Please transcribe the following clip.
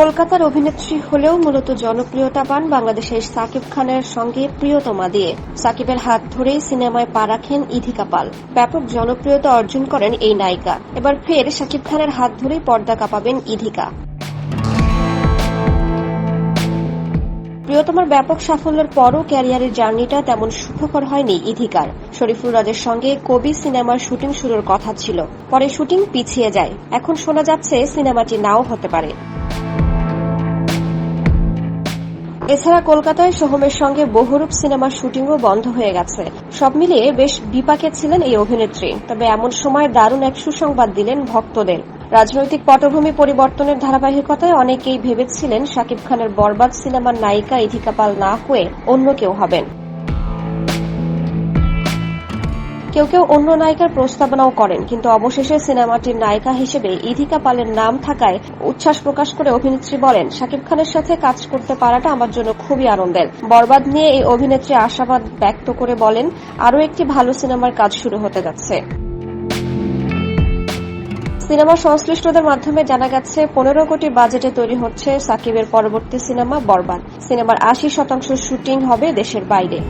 কলকাতার অভিনেত্রী হলেও মূলত জনপ্রিয়তা পান বাংলাদেশের সাকিব খানের সঙ্গে প্রিয়তমা দিয়ে। সাকিবের হাত ধরেই সিনেমায় পা রাখেন ইধিকা পাল ব্যাপক জনপ্রিয়তা অর্জন করেন এই নায়িকা। এবার ফের সাকিব খানের হাত ধরেই পর্দা কাঁপাবেন ইধিকা। প্রিয়তমার ব্যাপক সাফল্যের পরও ক্যারিয়ারের জার্নিটা তেমন সুখকর হয়নি ইধিকার। শরীফুল রাজের সঙ্গে কবি সিনেমার শুটিং শুরুর কথা ছিল। পরে শুটিং পিছিয়ে যায়। এখন শোনা যাচ্ছে সিনেমাটি নাও হতে পারে। এছাড়া কলকাতায় সোহমের সঙ্গে বহুরূপ সিনেমার শুটিংও বন্ধ হয়ে গেছে। সব মিলিয়ে বেশ বিপাকে ছিলেন এই অভিনেত্রী। তবে এমন সময় দারুণ এক সুসংবাদ দিলেন ভক্তদের। রাজনৈতিক পটভূমি পরিবর্তনের ধারাবাহিকতায় অনেকেই ভেবেছিলেন শাকিব খানের বরবাদ সিনেমার নায়িকা ইধিকা পাল না হয়ে অন্য কেউ হবেন। কেউ কেউ অন্য নায়িকার প্রস্তাবনাও করেন, কিন্তু অবশেষে সিনেমাটির নায়িকা হিসেবে ইধিকা পালের নাম থাকায় উচ্ছ্বাস প্রকাশ করে অভিনেত্রী বলেন, শাকিব খানের সাথে কাজ করতে পারাটা আমার জন্য খুবই আনন্দের। বরবাদ নিয়ে এই অভিনেত্রী আশাবাদ ব্যক্ত করে বলেন, আরও একটি ভালো সিনেমার কাজ শুরু হতে যাচ্ছে। সিনেমা সংশ্লিষ্টদের মাধ্যমে জানা গেছে, পনেরো কোটি বাজেটে তৈরি হচ্ছে সাকিবের পরবর্তী সিনেমা বরবাদ। সিনেমার আশি শতাংশ শুটিং হবে দেশের বাইরে।